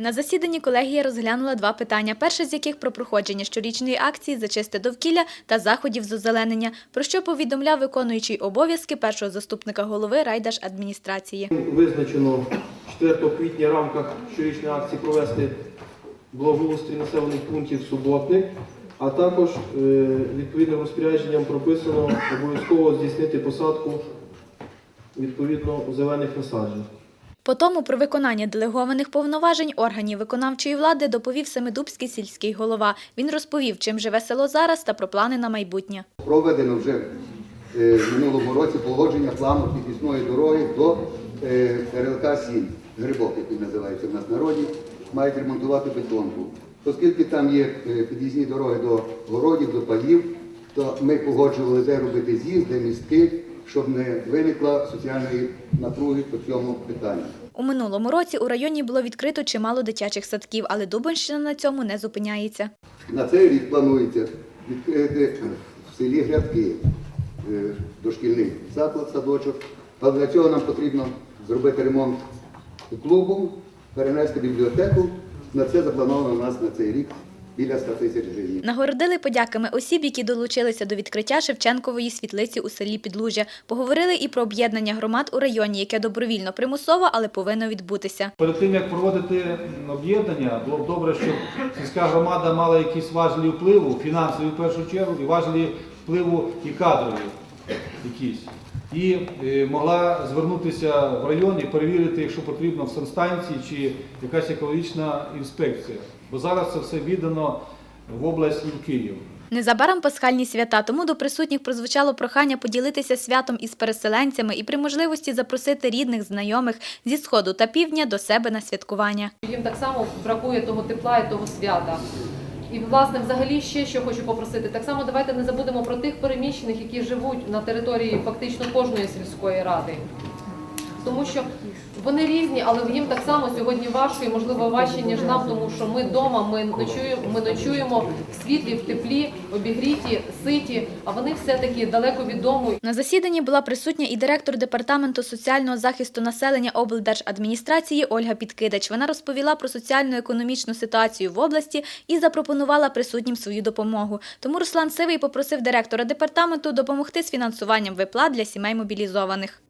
На засіданні колегія розглянула два питання. Перше з яких про проходження щорічної акції за чисте довкілля та заходів з озеленення, про що повідомляв виконуючий обов'язки першого заступника голови райдержадміністрації. Визначено 4 квітня в рамках щорічної акції провести благоустрій населених пунктів суботник, а також е, відповідним розпорядженням прописано обов'язково здійснити посадку відповідно зелених насаджень. По тому про виконання делегованих повноважень органів виконавчої влади доповів Семидубський сільський голова. Він розповів, чим живе село зараз та про плани на майбутнє. Проведено вже е, в минулому році погодження плану підвісної дороги до е, РЛК 7 Грибок, який називається в нас народі, мають ремонтувати бетонку. Оскільки там є е, під'їзні дороги до городів, до паїв, то ми погоджували, де робити з'їзд, де містки, щоб не виникла соціальної напруги по цьому питанню. У минулому році у районі було відкрито чимало дитячих садків, але Дубинщина на цьому не зупиняється. На цей рік планується відкрити в селі Грядки е, дошкільний заклад, садочок. Але для цього нам потрібно зробити ремонт клубу, перенести бібліотеку. На це заплановано у нас на цей рік біля 100 тисяч гривень. Нагородили подяками осіб, які долучилися до відкриття Шевченкової світлиці у селі Підлужжя. Поговорили і про об'єднання громад у районі, яке добровільно примусово, але повинно відбутися. Перед тим як проводити об'єднання, було б добре, щоб сільська громада мала якісь важелі впливу, фінансові в першу чергу, і важелі впливу і кадрові якісь. І е, могла звернутися в район і перевірити, якщо потрібно, в санстанції чи якась екологічна інспекція. Бо зараз це все віддано в область і в Київ. Незабаром пасхальні свята, тому до присутніх прозвучало прохання поділитися святом із переселенцями і при можливості запросити рідних, знайомих зі сходу та півдня до себе на святкування. Їм так само бракує того тепла і того свята. І власне, взагалі, ще що хочу попросити. Так само давайте не забудемо про тих переміщених, які живуть на території фактично кожної сільської ради. Тому що вони різні, але їм так само сьогодні важко і можливо важче, ніж нам, тому що ми вдома, ми ночуємо, ми ночуємо в світлі, в теплі, обігріті, ситі, а вони все-таки далеко від дому. На засіданні була присутня і директор департаменту соціального захисту населення облдержадміністрації Ольга Підкидач. Вона розповіла про соціально-економічну ситуацію в області і запропонувала присутнім свою допомогу. Тому Руслан Сивий попросив директора департаменту допомогти з фінансуванням виплат для сімей мобілізованих.